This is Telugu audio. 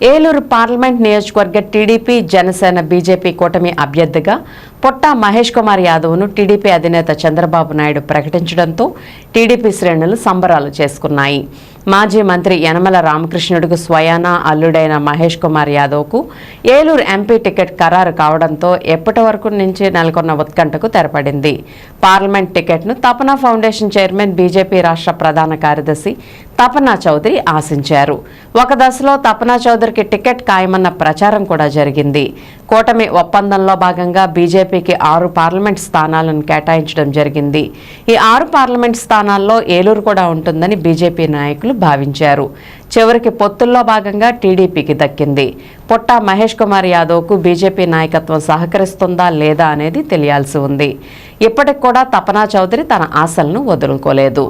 ఏలూరు పార్లమెంట్ నియోజకవర్గ టీడీపీ జనసేన బీజేపీ కూటమి అభ్యర్థిగా పొట్టా మహేష్ కుమార్ యాదవ్ను టీడీపీ అధినేత చంద్రబాబు నాయుడు ప్రకటించడంతో టీడీపీ శ్రేణులు సంబరాలు చేసుకున్నాయి. మాజీ మంత్రి యనమల రామకృష్ణుడికి స్వయానా అల్లుడైన మహేష్ కుమార్ యాదవ్కు ఏలూరు ఎంపీ టికెట్ ఖరారు కావడంతో ఎప్పటి వరకు నుంచి నెలకొన్న ఉత్కంఠకు తెరపడింది. పార్లమెంట్ టికెట్ను తపనా ఫౌండేషన్ చైర్మన్ బీజేపీ రాష్ట్ర ప్రధాన కార్యదర్శి తపనా చౌదరి ఆశించారు. ఒక దశలో తపనా చౌదరికి టికెట్ ఖాయమన్న ప్రచారం కూడా జరిగింది. కూటమి ఒప్పందంలో భాగంగా బీజేపీకి ఆరు పార్లమెంట్ స్థానాలను కేటాయించడం జరిగింది. ఈ ఆరు పార్లమెంట్ స్థానాల్లో ఏలూరు కూడా ఉంటుందని బీజేపీ నాయకులు భావించారు. చివరికి పొత్తుల్లో భాగంగా టీడీపీకి దక్కింది. పొట్టా మహేష్ కుమార్ యాదవ్కు బీజేపీ నాయకత్వం సహకరిస్తుందా లేదా అనేది తెలియాల్సి ఉంది. ఇప్పటికి కూడా తపనా చౌదరి తన ఆశలను వదులుకోలేదు.